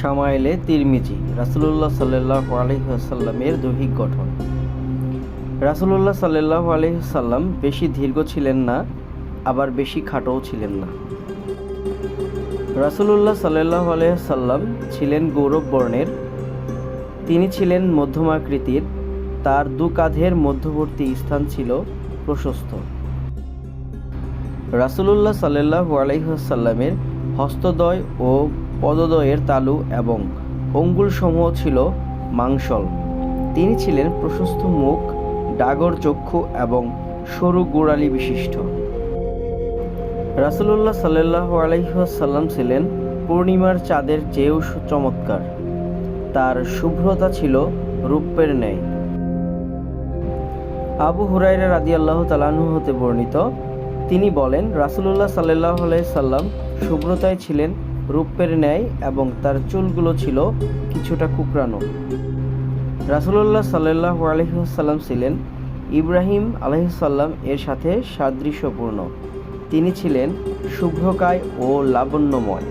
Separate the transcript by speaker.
Speaker 1: সামাইলে তিরমিজি, রাসুলুল্লাহ সাল্লাহ আলহিহাসাল্লামের দৈহিক গঠন। রাসুলুল্লাহ সাল্লাহ আলহিহাল্লাম বেশি দীর্ঘ ছিলেন না, আবার বেশি খাটোও ছিলেন না। রাসুলুল্লাহ সাল্লাহ আলহিহাল্লাম ছিলেন গৌরব বর্ণের, তিনি ছিলেন মধ্যমাকৃতির, তার দু কাঁধের মধ্যবর্তী স্থান ছিল প্রশস্ত। রাসুলুল্লাহ সাল্লাহ আলহিহাসাল্লামের হস্তদ্বয় ও পদদ্বয়ের তালু এবং অঙ্গুলসমূহ ছিল মাংসল। তিনি ছিলেন প্রশস্ত মুখ, ডাগর চক্ষু এবং সরু গোড়ালি বিশিষ্ট। রাসুলুল্লাহ সাল্লাহ আলহিহাসাল্লাম ছিলেন পূর্ণিমার চাঁদের চেয়েও চমৎকার। তার শুভ্রতা ছিল রূপের ন্যায়। আবু হুরাইরা রাদি আল্লাহ তালাহু হতে বর্ণিত, তিনি বলেন, রাসুলুল্লাহ সাল্লাহ সাল্লাম শুভ্রতায় ছিলেন রূপের ন্যায় এবং তার চুলগুলো ছিল কিছুটা কুকরানো রাসুলুল্লাহ সাল্লাহ আলহিহাল্লাম ছিলেন ইব্রাহিম আলহিসাল্লাম এর সাথে সাদৃশ্যপূর্ণ। তিনি ছিলেন শুভ্রকায় ও লাবণ্যময়।